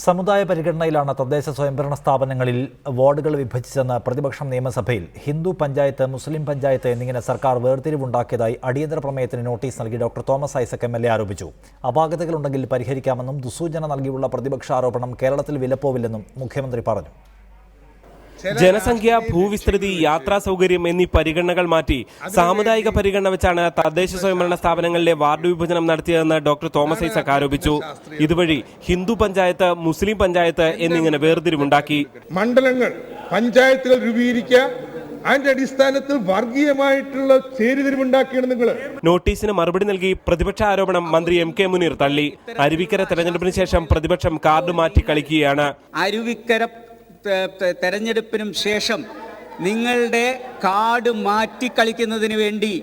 സമുദായ പരിഗണനയിലാണ് തദ്ദേശ സ്വയംഭരണ സ്ഥാപനങ്ങളിൽ വാർഡുകൾ വിഭജിച്ചെന്ന് പ്രതിപക്ഷം നിയമസഭയിൽ ഹിന്ദു പഞ്ചായത്ത് മുസ്ലിം പഞ്ചായത്ത് എന്നിങ്ങനെ സർക്കാർ വേർതിരിവുണ്ടാക്കിയതായി അടിയന്തര പ്രമേയത്തിന് നോട്ടീസ് നൽകി doctor Thomas Isaac M L A ആരോപിച്ചു. അപാകതകളുണ്ടെങ്കിൽ പരിഹരിക്കാമെന്നും ദുസൂചന നൽകിയുള്ള പ്രതിപക്ഷ ആരോപണം കേരളത്തിൽ വിലപ്പോവില്ലെന്നും മുഖ്യമന്ത്രി പറഞ്ഞു. ജനസംഖ്യ ഭൂവിസ്തൃതി യാത്രാ സൗകര്യം എന്നീ പരിഗണനകൾ മാറ്റി. സാമുദായിക പരിഗണന വെച്ചാണ് തദ്ദേശ സ്വയംഭരണ സ്ഥാപനങ്ങളിലെ വാർഡ് വിഭജനം നടത്തിയതെന്ന് ഡോക്ടർ തോമസ് ഐസക് ആരോപിച്ചു. ഇതുവഴി ഹിന്ദു പഞ്ചായത്ത് മുസ്ലിം പഞ്ചായത്ത് എന്നിങ്ങനെ വേർതിരിവുണ്ടാക്കി. മണ്ഡലങ്ങൾ പഞ്ചായത്തുകൾ രൂപീകരിക്കുക. അതിന്റെ അടിസ്ഥാനത്തിൽ വർഗീയമായിട്ടുള്ള ചേരിതിരിവുണ്ടാക്കിയാണ് നിങ്ങൾ നോട്ടീസിന് മറുപടി നൽകി പ്രതിപക്ഷ ആരോപണം മന്ത്രി എം കെ മുനീർ തള്ളി. അരുവിക്കര തെരഞ്ഞെടുപ്പിന് ശേഷം പ്രതിപക്ഷം കാർഡ് മാറ്റി കളിക്കുകയാണ്. അരുവിക്കര തെരഞ്ഞെടുപ്പിനും ശേഷം നിങ്ങളുടെ കാട് മാറ്റി കളിക്കുന്നതിന് വേണ്ടി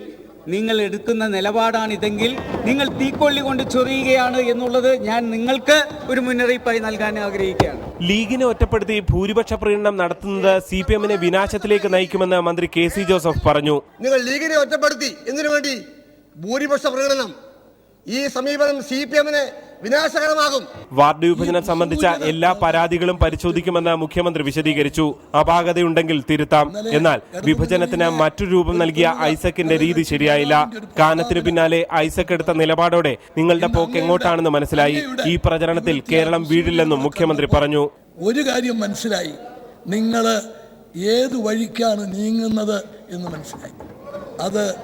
നിങ്ങൾ എടുക്കുന്ന നിലപാടാണിതെങ്കിൽ നിങ്ങൾ തീക്കൊള്ളി കൊണ്ട് ചൊറിയുകയാണ് എന്നുള്ളത് ഞാൻ നിങ്ങൾക്ക് ഒരു മുന്നറിയിപ്പായി നൽകാൻ ആഗ്രഹിക്കുകയാണ്. ലീഗിനെ ഒറ്റപ്പെടുത്തി ഭൂരിപക്ഷ പ്രകടനം നടത്തുന്നത് സി പി എമ്മിനെ വിനാശത്തിലേക്ക് നയിക്കുമെന്ന് മന്ത്രി കെ സി ജോസഫ് പറഞ്ഞു. നിങ്ങൾ ലീഗിനെ ഒറ്റപ്പെടുത്തി എന്തിനു വേണ്ടി ഭൂരിപക്ഷ പ്രകടനം? ഈ സമീപനം സി പി എമ്മിന് വിനാശകരമാകും. വാർഡ് വിഭജനം സംബന്ധിച്ച എല്ലാ പരാതികളും പരിശോധിക്കുമെന്ന് മുഖ്യമന്ത്രി വിശദീകരിച്ചു. അപാകതയുണ്ടെങ്കിൽ തിരുത്താം. എന്നാൽ വിഭജനത്തിന് മറ്റു രൂപം നൽകിയ ഐസക്കിന്റെ രീതി ശരിയായില്ല. കാനത്തിനു പിന്നാലെ ഐസക് എടുത്ത നിലപാടോടെ നിങ്ങളുടെ പോക്ക് എങ്ങോട്ടാണെന്ന് മനസ്സിലായി. ഈ പ്രചരണത്തിൽ കേരളം വീഴില്ലെന്നും മുഖ്യമന്ത്രി പറഞ്ഞു. ഒരു കാര്യം മനസ്സിലായി. നിങ്ങൾ ഏത് വഴിക്കാണ് നീങ്ങുന്നത് എന്ന് മനസ്സിലായി. അത്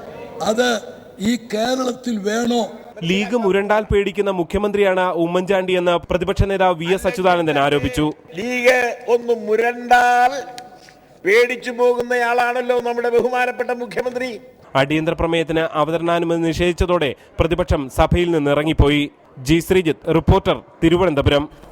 അത് ഈ കേരളത്തിൽ വേണോ ലീഗ് മുരണ്ടാൽ പേടിക്കുന്ന മുഖ്യമന്ത്രിയാണ് ഉമ്മൻചാണ്ടി എന്ന് പ്രതിപക്ഷ നേതാവ് വി എസ് അച്യുതാനന്ദൻ ആരോപിച്ചു. ലീഗ് ഒന്ന് മുരണ്ടാൽ പേടിച്ചു പോകുന്നയാളാണല്ലോ നമ്മുടെ ബഹുമാനപ്പെട്ട മുഖ്യമന്ത്രി. അടിയന്തര പ്രമേയത്തിന് അവതരണാനുമതി നിഷേധിച്ചതോടെ പ്രതിപക്ഷം സഭയിൽ നിന്ന് ഇറങ്ങിപ്പോയി. G Sreejith reporter Thiruvananthapuram.